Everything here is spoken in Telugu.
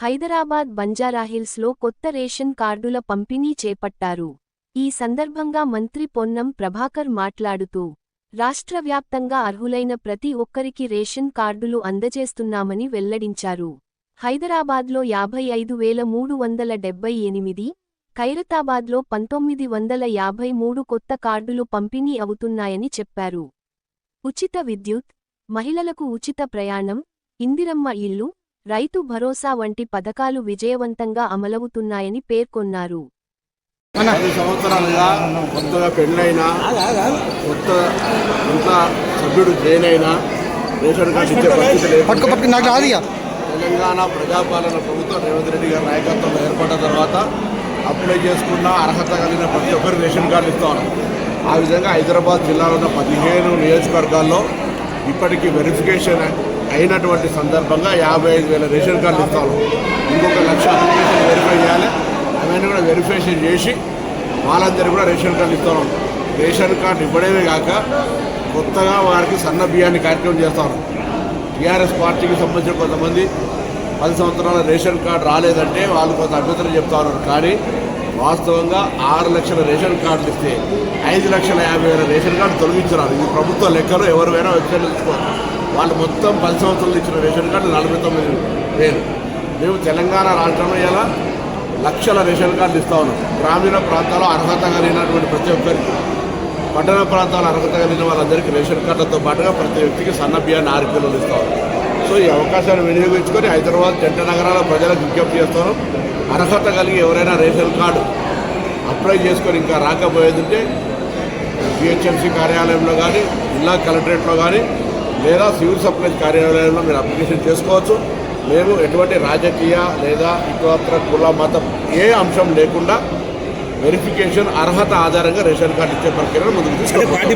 హైదరాబాద్ బంజారాహిల్స్లో కొత్త రేషన్ కార్డుల పంపిణీ చేపట్టారు. ఈ సందర్భంగా మంత్రి పొన్నం ప్రభాకర్ మాట్లాడుతూ రాష్ట్ర వ్యాప్తంగా అర్హులైన ప్రతి ఒక్కరికి రేషన్ కార్డులు అందజేస్తున్నామని వెల్లడించారు. హైదరాబాద్లో యాభై ఐదు వేల మూడు వందల డెబ్బై ఎనిమిది ఖైరతాబాద్లో పంతొమ్మిది వందల యాభై మూడు కొత్త కార్డులు పంపిణీ అవుతున్నాయని చెప్పారు. ఉచిత విద్యుత్ మహిళలకు ఉచిత ప్రయాణం ఇందిరమ్మ ఇల్లు రైతు భరోసా వంటి పథకాలు విజయవంతంగా అమలవుతున్నాయని పేర్కొన్నారు. పది సంవత్సరాలుగా కొత్తగా పెళ్ళైనా కొత్త ఇంట్లో సభ్యుడు జైనైనా రేషన్ కార్డు ఇచ్చే పరిస్థితి లేదు పట్టుకో పట్టుకో నాకు రాదు ఇక. తెలంగాణ ప్రజాపాలన ప్రభుత్వం రేవంత్ రెడ్డి గారి నాయకత్వంలో ఏర్పడిన తర్వాత అప్లై చేసుకున్న అర్హత కలిగిన ప్రతి ఒక్కరు రేషన్ కార్డు ఇస్తా ఉన్నాం ఆ విధంగా హైదరాబాద్ జిల్లాలో ఉన్న పదిహేను నియోజకవర్గాల్లో ఇప్పటికీ వెరిఫికేషన్ అయినటువంటి సందర్భంగా యాభై ఐదు వేల రేషన్ కార్డులు ఇస్తాను. ఇంకొక లక్ష అప్లికేషన్ వెరిఫై చేయాలి. అవన్నీ కూడా వెరిఫికేషన్ చేసి వాళ్ళందరూ కూడా రేషన్ కార్డు ఇస్తాను. రేషన్ కార్డు ఇవ్వడమే కాక కొత్తగా వారికి సన్న బియ్యాన్ని కార్యక్రమం చేస్తాను. టీఆర్ఎస్ పార్టీకి సంబంధించిన కొంతమంది పది సంవత్సరాల రేషన్ కార్డు రాలేదంటే వాళ్ళు కొంత అభ్యంతరం చెప్తా ఉన్నారు కానీ వాస్తవంగా ఆరు లక్షల రేషన్ కార్డులు ఇస్తే ఐదు లక్షల యాభై వేల రేషన్ కార్డు తొలగించారు ఇది ప్రభుత్వ లెక్కలు ఎవరివైనా వెబ్సైట్ తెలుసుకోవాలి వాళ్ళు మొత్తం పది సంవత్సరాలు ఇచ్చిన రేషన్ కార్డు నలభై తొమ్మిది వేలు. మేము తెలంగాణ రాష్ట్రంలో ఇలా లక్షల రేషన్ కార్డులు ఇస్తా ఉన్నాం. గ్రామీణ ప్రాంతాల్లో అర్హత కలిగినటువంటి ప్రతి ఒక్కరికి పట్టణ ప్రాంతాల్లో అర్హత కలిగిన వాళ్ళందరికీ రేషన్ కార్డులతో పాటుగా ప్రతి వ్యక్తికి సన్న బియ్యాన్ని ఆరు కిలోలు ఇస్తాం సో ఈ అవకాశాన్ని వినియోగించుకొని హైదరాబాద్ జంట నగరాల ప్రజలకు విజ్ఞప్తి చేస్తాను అర్హత కలిగి ఎవరైనా రేషన్ కార్డు అప్లై చేసుకొని ఇంకా రాకపోయేది ఉంటే బిహెచ్ఎంసీ కార్యాలయంలో కానీ జిల్లా కలెక్టరేట్లో కానీ లేదా సివిల్ సప్లైస్ కార్యాలయంలో మీరు అప్లికేషన్ చేసుకోవచ్చు. మేము ఎటువంటి రాజకీయ లేదా ఇతరత్ర కుల మతం ఏ అంశం లేకుండా వెరిఫికేషన్ అర్హత ఆధారంగా రేషన్ కార్డు ఇచ్చే ప్రక్రియను ముందుకు తీసుకుంటాం